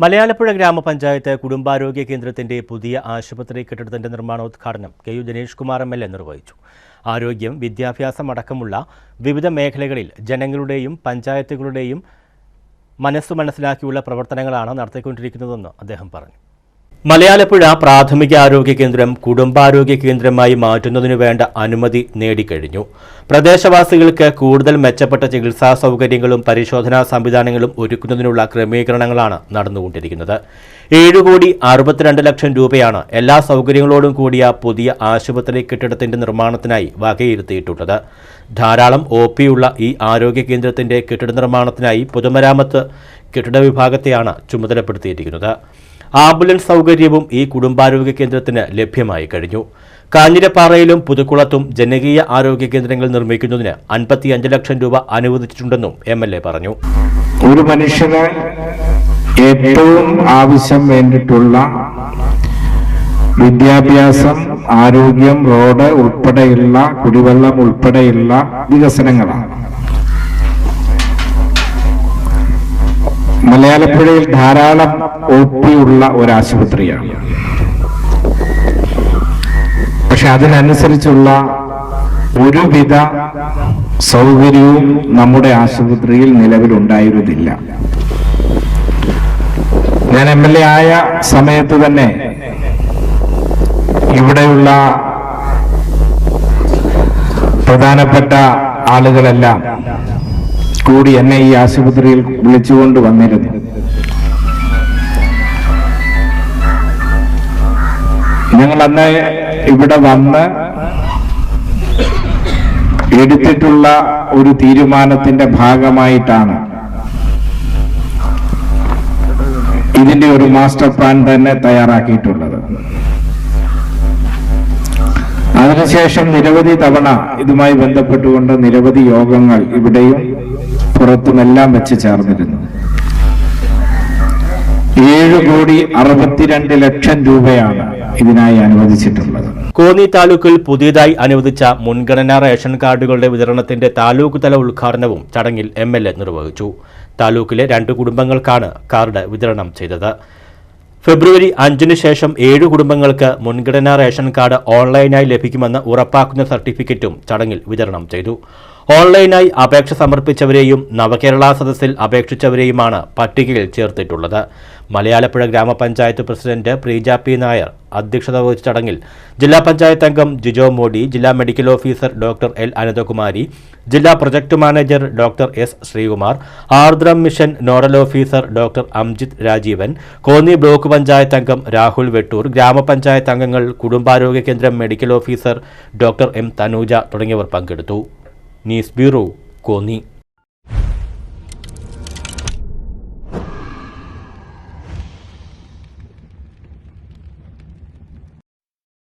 മലയാളപ്പുഴ ഗ്രാമപഞ്ചായത്ത് കുടുംബാരോഗ്യ കേന്ദ്രത്തിന്റെ പുതിയ ആശുപത്രി കെട്ടിടത്തിന്റെ നിർമ്മാണോദ്ഘാടനം K U Dinesh Kumar M L A നിർവഹിച്ചു. ആരോഗ്യം വിദ്യാഭ്യാസം അടക്കമുള്ള വിവിധ മേഖലകളിൽ ജനങ്ങളുടെയും പഞ്ചായത്തുകളുടെയും മനസ്സു മനസ്സിലാക്കിയുള്ള പ്രവർത്തനങ്ങളാണ് നടത്തിക്കൊണ്ടിരിക്കുന്നതെന്ന് അദ്ദേഹം പറഞ്ഞു. മലയാളപ്പുഴ പ്രാഥമിക ആരോഗ്യ കേന്ദ്രം കുടുംബാരോഗ്യ കേന്ദ്രമായി മാറ്റുന്നതിനു വേണ്ട അനുമതി നേടിക്കഴിഞ്ഞു. പ്രദേശവാസികൾക്ക് കൂടുതൽ മെച്ചപ്പെട്ട ചികിത്സാ സൗകര്യങ്ങളും പരിശോധനാ സംവിധാനങ്ങളും ഒരുക്കുന്നതിനുള്ള ക്രമീകരണങ്ങളാണ് നടന്നുകൊണ്ടിരിക്കുന്നത്. ഏഴ് കോടി അറുപത്തിരണ്ട് ലക്ഷം രൂപയാണ് എല്ലാ സൗകര്യങ്ങളോടും കൂടിയ പുതിയ ആശുപത്രി കെട്ടിടത്തിന്റെ നിർമ്മാണത്തിനായി വകയിരുത്തിയിട്ടുള്ളത്. ധാരാളം ഒ പിയുള്ള ഈ ആരോഗ്യ കേന്ദ്രത്തിന്റെ കെട്ടിട നിർമ്മാണത്തിനായി പൊതുമരാമത്ത് കെട്ടിട വിഭാഗത്തെയാണ് ചുമതലപ്പെടുത്തിയിരിക്കുന്നത്. ആംബുലൻസ് സൗകര്യവും ഈ കുടുംബാരോഗ്യ കേന്ദ്രത്തിന് ലഭ്യമായി കഴിഞ്ഞു. കാഞ്ഞിരപ്പാറയിലും പുതുക്കുളത്തും ജനകീയ ആരോഗ്യ കേന്ദ്രങ്ങൾ നിർമ്മിക്കുന്നതിന് അൻപത്തിയഞ്ച് ലക്ഷം രൂപ അനുവദിച്ചിട്ടുണ്ടെന്നും എം എൽ എ പറഞ്ഞു. ഒരു മനുഷ്യന് ഏറ്റവും ആവശ്യം വേണ്ടിയിട്ടുള്ള വിദ്യാഭ്യാസം ആരോഗ്യം റോഡ് ഉൾപ്പെടെയുള്ള കുടിവെള്ളം ഉൾപ്പെടെയുള്ള വികസനങ്ങളാണ്. മലയാളപ്പുഴയിൽ ധാരാളം ഒ പി ഉള്ള ഒരു ആശുപത്രിയാണ് പക്ഷെ അതിനനുസരിച്ചുള്ള ഒരുവിധ സൗകര്യവും നമ്മുടെ ആശുപത്രിയിൽ നിലവിലുണ്ടായിരുന്നില്ല. ഞാൻ എം എൽ എ ആയ സമയത്ത് തന്നെ ഇവിടെയുള്ള പ്രധാനപ്പെട്ട ആളുകളെല്ലാം കൂടി എന്നെ ഈ ആശുപത്രിയിൽ വിളിച്ചുകൊണ്ട് വന്നിരുന്നു. ഞങ്ങൾ അന്ന് ഇവിടെ വന്ന് എടുത്തിട്ടുള്ള ഒരു തീരുമാനത്തിന്റെ ഭാഗമായിട്ടാണ് ഇതിന്റെ ഒരു മാസ്റ്റർ പ്ലാൻ തന്നെ തയ്യാറാക്കിയിട്ടുള്ളത്. അതിനുശേഷം നിരവധി തവണ ഇതുമായി ബന്ധപ്പെട്ടുകൊണ്ട് നിരവധി യോഗങ്ങൾ ഇവിടെയും പുറത്തുമെല്ലാം വെച്ച് ചേർന്നിരുന്നു. ഏഴ് കോടി അറുപത്തിരണ്ട് ലക്ഷം രൂപയാണ് ഇതിനായി അനുവദിച്ചിട്ടുള്ളത്. കോന്നി താലൂക്കിൽ പുതിയതായി അനുവദിച്ച മുൻഗണനാ റേഷൻ കാർഡുകളുടെ വിതരണത്തിന്റെ താലൂക്ക് തല ഉദ്ഘാടനവും ചടങ്ങിൽ എം എൽ എ നിർവഹിച്ചു. താലൂക്കിലെ രണ്ട് കുടുംബങ്ങൾക്കാണ് കാർഡ് വിതരണം ചെയ്തത്. ഫെബ്രുവരി അഞ്ചിന് ശേഷം ഏഴ് കുടുംബങ്ങൾക്ക് മുൻഗണനാ റേഷൻ കാർഡ് ഓൺലൈനായി ലഭിക്കുമെന്ന് ഉറപ്പാക്കുന്ന സർട്ടിഫിക്കറ്റും ചടങ്ങിൽ വിതരണം ചെയ്തു. ഓൺലൈനായി അപേക്ഷ സമർപ്പിച്ചവരെയും നവകേരള സദസ്സിൽ അപേക്ഷിച്ചവരെയുമാണ് പട്ടികയിൽ ചേർത്തിട്ടുള്ളത്. മലയാളപ്പുഴ ഗ്രാമപഞ്ചായത്ത് പ്രസിഡന്റ് പ്രീജ പി നായർ അധ്യക്ഷത വഹിച്ച ചടങ്ങിൽ ജില്ലാ പഞ്ചായത്ത് അംഗം ജിജോ മോഡി ജില്ലാ medical officer doctor L Ananthakumari ജില്ലാ project manager doctor S Sreekumar Ardram mission nodal officer doctor Amjith Rajeevan Konni block panchayat അംഗം രാഹുൽ വെട്ടൂർ ഗ്രാമപഞ്ചായത്ത് അംഗങ്ങൾ കുടുംബാരോഗ്യ കേന്ദ്രം medical officer doctor M Thanuja തുടങ്ങിയവർ പങ്കെടുത്തു. News bureau Konni